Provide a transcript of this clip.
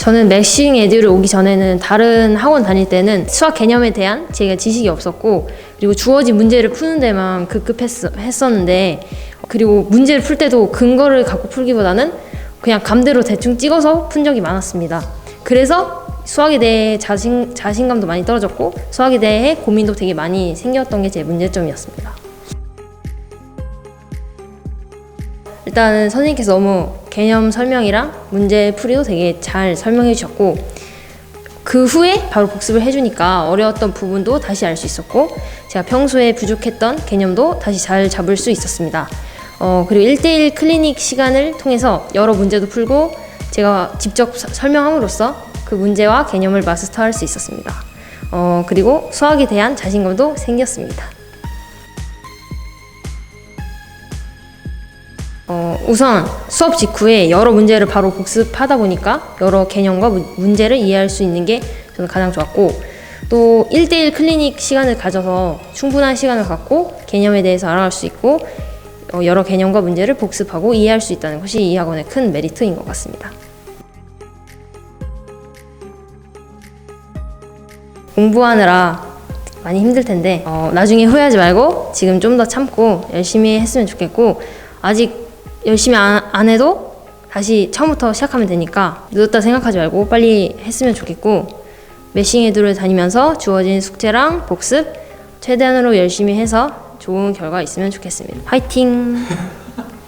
저는 맥싱 애들을 오기 전에는 다른 학원 다닐 때는 수학 개념에 대한 제가 지식이 없었고 그리고 주어진 문제를 푸는 데만 급급했었는데 그리고 문제를 풀 때도 근거를 갖고 풀기보다는 그냥 감대로 대충 찍어서 푼 적이 많았습니다. 그래서 수학에 대해 자신, 자신감도 많이 떨어졌고 수학에 대해 고민도 되게 많이 생겼던 게 제 문제점이었습니다. 일단은 선생님께서 너무 개념 설명이랑 문제 풀이도 되게 잘 설명해 주셨고 그 후에 바로 복습을 해주니까 어려웠던 부분도 다시 알 수 있었고 제가 평소에 부족했던 개념도 다시 잘 잡을 수 있었습니다. 어, 그리고 1대1 클리닉 시간을 통해서 여러 문제도 풀고 제가 직접 서- 설명함으로써 그 문제와 개념을 마스터할 수 있었습니다. 어, 그리고 수학에 대한 자신감도 생겼습니다. 어, 우선 수업 직후에 여러 문제를 바로 복습하다 보니까 여러 개념과 문- 문제를 이해할 수 있는 게 저는 가장 좋았고 또 1대1 클리닉 시간을 가져서 충분한 시간을 갖고 개념에 대해서 알아갈 수 있고 어, 여러 개념과 문제를 복습하고 이해할 수 있다는 것이 이 학원의 큰 메리트인 것 같습니다. 공부하느라 많이 힘들 텐데 어, 나중에 후회하지 말고 지금 좀 더 참고 열심히 했으면 좋겠고 아직 열심히 안, 안 해도 다시 처음부터 시작하면 되니까 늦었다 생각하지 말고 빨리 했으면 좋겠고 매싱 에듀를 다니면서 주어진 숙제랑 복습 최대한으로 열심히 해서 좋은 결과 있으면 좋겠습니다. 화이팅!